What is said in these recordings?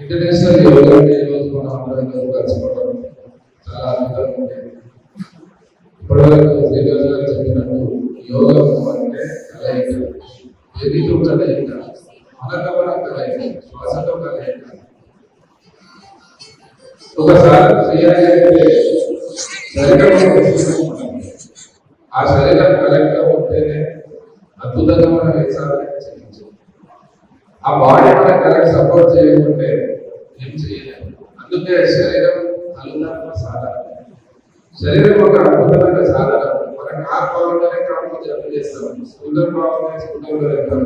International yoga day రోజు మనం అందరం కలుసుకోవడం చాలా అద్భుతంగా ఉంది ఇప్పటివరకు శ్రీనివాస్ గారు చెప్పినట్టు అంటే కలయిక. ఏదితో కలయిక. మనతో కూడా కలయిక. శ్వాసతో కలయిక. ఒకసారి చేయాలి శరీరం ఆ శరీరం కలెక్ట్ ఉంటేనే అద్భుతంగా మనం ఎగ్జామ్ చేయొచ్చు. ఆ బాడీ మనం కరెక్ట్ సపోర్ట్ చేయకుంటే ఏం చేయలేము. అందుకే శరీరం అనున్నత సాధన. శరీరం ఒక అద్భుతమైన సాధన. మన కార్ బాగుంటేనే కారులో జర్నీ చేస్తాం. స్కూల్లో బాగుంటే స్కూటర్లో వెళ్తాం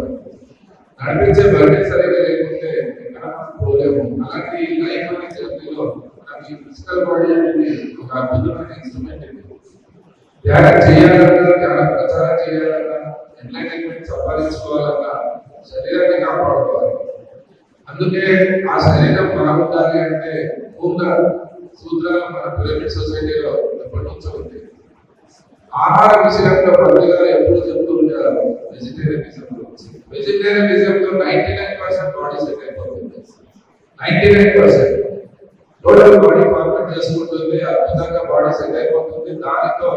నడిపించే బండి సరిగ్గా లేకుండా ఎక్కడ మనం పోలేము అలాంటి లైఫ్ అనే జర్నీలో ఈ ఫిజికల్ బాడీ అనేది ఒక అద్భుతమైన ఇన్స్ట్రుమెంట్ ఇది ధ్యానం చేయాలన్నా ధ్యాన ప్రచారం చేయాలన్నా ఎంటర్టైన్మెంట్ సంపాదించుకోవాలన్నా శరీరాన్ని కాపాడుకోవాలి. అందుకే ఆ శరీరం బాగుండాలి అంటే మూల సూత్రాలు మన పిరమిడ్ సొసైటీలో ఎప్పటి నుంచో ఉంది ఆహార విషయంలో పండుగలు ఎప్పుడు చెప్తూ ఉంటారు? వెజిటేరియనిజం గురించి వెజిటేరియనిజంలో ninety nine percent body set అయిపోతుంది. Ninety nine percent total body format చేసుకుంటుంది అద్భుతంగా బాడీ సెట్ అయిపోతుంది దానితో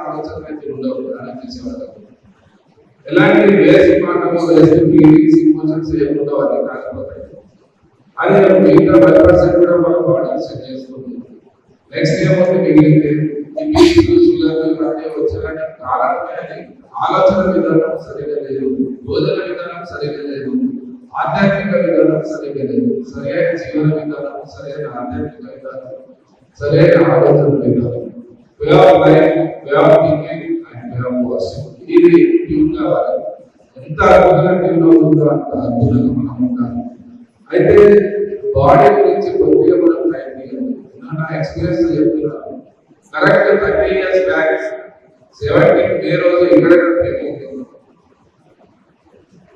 ఆలోచన అయితే ఉండవు దాన్ని తీసేవాళ్ళకు ఎలాంటి వేసి పాఠము వేసి ఫీలింగ్స్ ఇమోషన్స్ ఏముండవు అది కాకపోతే. అది మిగతా పది పర్సెంట్ కూడా మన బాడీ సెట్ చేస్తుంది. నెక్స్ట్ ఏమవుతుంది మిగిలింది? వచ్చేలాంటి కారణమే ఆలోచన విధానం సరిగా లేదు భోజన విధానం సరిగా లేదు. ఆధ్యాత్మిక విధానం సరిగా లేదు. సరైన జీవన విధానం సరైన ఆధ్యాత్మిక విధానం సరైన ఆలోచన విధానం way of life way of thinking and way of ఇది ట్యూన్ కావాలి ఎంత అద్భుతంగా ట్యూన్ అవుతుందో అంత అద్భుతంగా మనం ఉండాలి అయితే బాడీ గురించి కొద్దిగా మనం టైం నా ఎక్స్పీరియన్స్ చెప్తున్నాను correct thirty years back seventeen May రోజు ఇక్కడ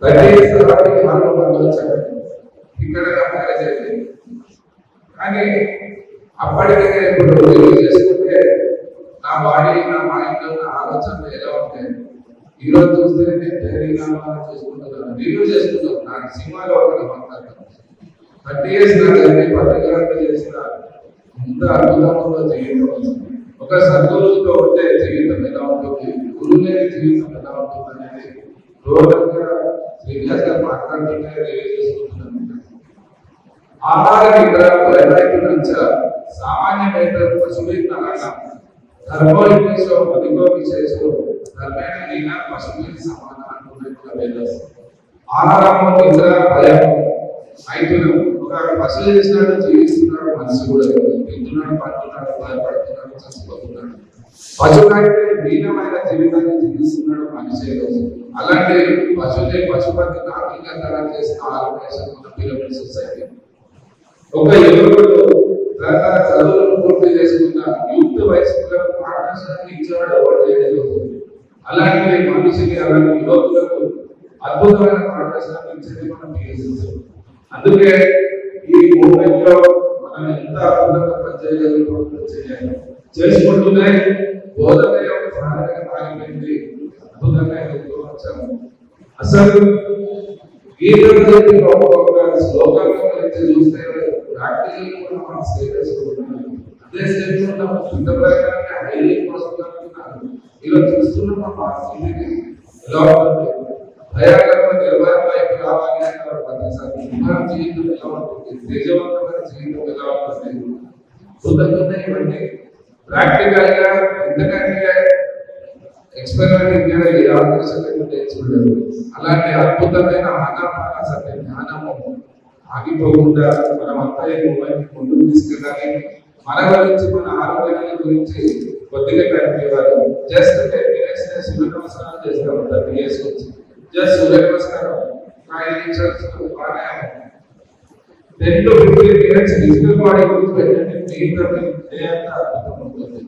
మనం ఇక్కడ కానీ అప్పటికే ఇప్పుడు చేసుకుంటే నా బాడీ నా మైండ్ నా ఆలోచనలు ఎలా ఉంటాయి? చూస్తే నేను ధైర్యంగా చేసుకుంటున్నాను రివ్యూ చేసుకుంటాను నాకు సినిమాలో ఒక మాట్లాడతాను థర్టీ ఇయర్స్ నా జర్నీ పత్రికలు చేసిన ఎంత అద్భుతంగా జీవితం ఒక సద్గురువుతో ఉంటే జీవితం ఎలా ఉంటుంది? గురువు లేని జీవితం ఎలా ఉంటుంది అనేది శ్రీనివాస్ గారు మాట్లాడుతుంటే రివ్యూ చేసుకుంటున్నాను ఆహార నిద్ర వైరాగ్యులంచ సామాన్యమైన ధర్మోపదేశం అధికో విశేషం ధర్మేణ భయం ఒక పశువు చేసినట్టు జీవిస్తున్నాడు మనిషి కూడా తింటున్నాడు పడుతున్నాడు భయపడుతున్నాడు చచ్చిపోతున్నాడు పశువు కంటే జీవితాన్ని జీవిస్తున్నాడు మనిషి అలాంటి పశువులే పశుపతి నాకంగా తయారు చేసిన ఆర్గనైజేషన్ మన పిరమిడ్ సొసైటీ ఒక యువకుడు తన చదువులను పూర్తి చేసుకున్న యూత్ వయసులో మార్గదర్శనాన్ని ఇచ్చేవాడు ఎవరు లేదు అలాంటి మనిషికి అలాంటి యువకులకు అద్భుతమైన మార్గదర్శనాన్ని ఇచ్చేది మన పిఎస్ఎస్ అందుకే ఈ మూమెంట్లో మనం ఎంత అద్భుతంగా పనిచేయగలుగుతుందో చేయాలి చేసుకుంటూనే బోధన యొక్క సాధనగా ఆగిపోయింది అద్భుతంగా వచ్చాము. అసలు గీతలు చెప్పిన ఒక్కొక్క శ్లోకాల చూస్తే ప్రాక్టికల్ కూడా మనం అదే స్టేజ్ హైలీ కోసం ఇలా చూస్తున్న మా ఎలా మన జీవితం ఎలా ఉంటుంది తేజవంతమైన జీవితం ఎలా ఉంటుంది కృతజ్ఞత ఇవ్వండి ప్రాక్టికల్గా ఎందుకంటే ఎక్స్పెరిమెంట్ కూడా ఈ ఆలోచన నేర్చుకుంటారు అలాంటి అద్భుతమైన ఆనాపాన సత్య జ్ఞానము ఆగిపోకుండా మనమంతా ఈ మూమెంట్ ముందుకు తీసుకెళ్ళాలి మన గురించి మన ఆరోగ్యాల గురించి కొద్దిగా టైం ఇవ్వాలి జస్ట్ టెన్ మినిట్స్ సూర్య నమస్కారం చేస్తాం థర్టీ ఇయర్స్ వచ్చి జస్ట్ సూర్య నమస్కారం రెండు నిమిషాలు ఫిజికల్ బాడీ గురించి పెట్టండి ఉంటుంది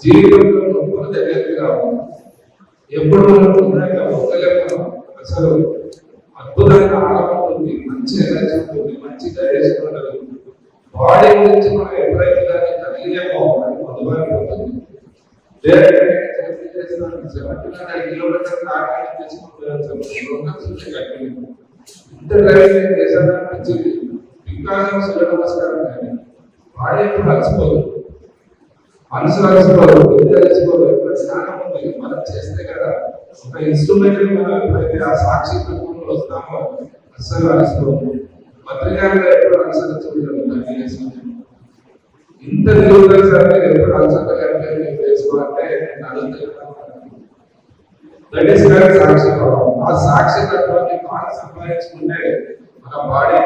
జీవితంలో నొప్పులు దగ్గరికి రావాలి ఎప్పుడు మనం ఉన్నాక ఒక్కలేము అసలు అద్భుతంగా ఆనందం ఉంటుంది మంచి ఎనర్జీ ఉంటుంది మంచి డైజెషన్ ఉండదు బాడీ గురించి మనం ఎప్పుడైతే దాన్ని ఇంత డ్రైవింగ్ చేశాను కానీ బాడీ ఎప్పుడు అలసిపోదు మనసు అలసిపోదు అలసిపోదు ఎప్పుడు జ్ఞానం ఉంది మనం చేస్తే కదా ఒక ఇన్స్ట్రుమెంట్ మనం ఆ సాక్షి తత్వంలో వస్తామో అస్సలు అలసిపోదు పత్రికల్లో ఎప్పుడు అనుసరించబడుతుంది ఇంత దేవుడు సార్ ఎప్పుడు చేసుకోవాలంటే నేను అడుగుతున్నాను దట్ ఈస్ వెరీ సాక్షి భావం ఆ సాక్షి తత్వాన్ని బాగా సంపాదించుకుంటే మన బాడీ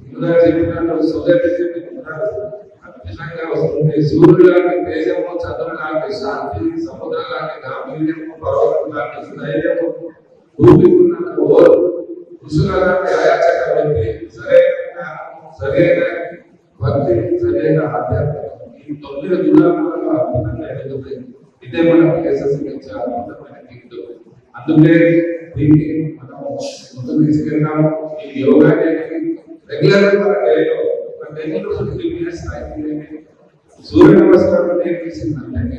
ఇందులో చెప్పినట్టు సొసైటీ చెప్పినట్టు అద్భుతంగా వస్తుంది సూర్యుడు లాంటి తేజము చంద్రుడు లాంటి శాంతి సముద్రం లాంటి గాంభీర్యము పర్వతం లాంటి స్థైర్యము భూమికున్నంత ఓరు ఋషుల లాంటి అయాచక వ్యక్తి సరైన జ్ఞానము, సరైన భక్తి సరైన ఆధ్యాత్మికం ఈ తొమ్మిది గుణాలలో అద్భుతంగా ఎదుగుతాయి ఇదే మనం కేసెస్ ఇచ్చే అద్భుతమైన గిఫ్ట్ అందుకే దీన్ని మనం ముందుకు తీసుకెళ్తాం ఈ యోగాన్ని రెగ్యులర్ మన డేలో మన డైలీ ఫిఫ్టీ మినిట్స్ సూర్య నమస్కారం నేర్పించిందంటే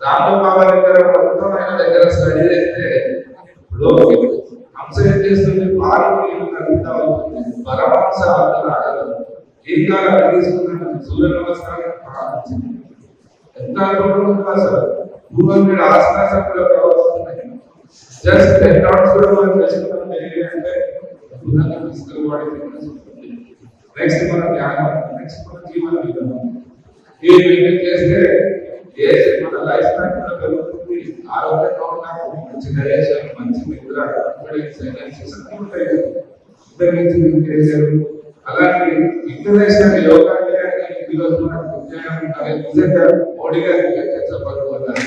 రామ బాబా దగ్గర మొత్తం ఆయన దగ్గర స్టడీ చేస్తే ఇప్పుడు హంస ఏం చేస్తుంది పాలు నీళ్ళు కలుపుతా ఉంటుంది పరమహంస ఆత్మ ఆడదు ఏం కాదు అది తీసుకున్నాను సూర్య నమస్కారం ప్రారంభించింది ఎంత అద్భుతంగా అసలు టూ హండ్రెడ్ ఆసనాసంలో ప్రవర్తిస్తున్నాయి జస్ట్ టెన్ కూడా మనం చేసుకున్నాం అంటే నెక్స్ట్ మన ధ్యానం నెక్స్ట్ మన జీవన విధానం ఈ మెయింటైన్ చేస్తే ఏ మన లైఫ్ కూడా పెరుగుతుంది ఆరోగ్యంగా ఉన్నాము మంచి డైజెషన్ మంచి నిద్ర కాన్ఫిడెన్స్ అన్ని ఉంటాయి అలాంటి ఇంటర్నేషనల్ యోగా ఈరోజు మనకు నిజంగా మోడీ గారికి లెక్క చెప్పాలి అన్నారు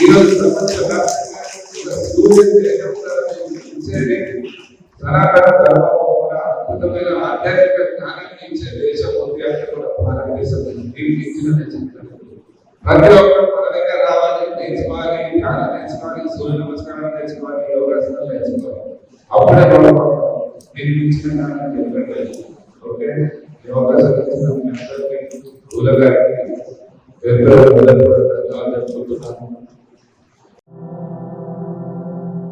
ఈరోజు ప్రపంచవ్యాప్తంగా ఒక సూర్య తేజం ఇచ్చేది సనాతన ధర్మం ఒక అద్భుతమైన ఆధ్యాత్మిక జ్ఞానాన్ని ఇచ్చే దేశం ఉంది అంటే కూడా భారతదేశం దీనికి ఇచ్చిన చెప్తాను ప్రతి ఒక్కరు మన దగ్గర రావాలి నేర్చుకోవాలి ధ్యానం నేర్చుకోవాలి సూర్య నమస్కారం నేర్చుకోవాలి యోగాసనాలు నేర్చుకోవాలి అప్పుడే మనం దీనికి ఇచ్చిన జ్ఞానాన్ని చెప్పండి ఓకే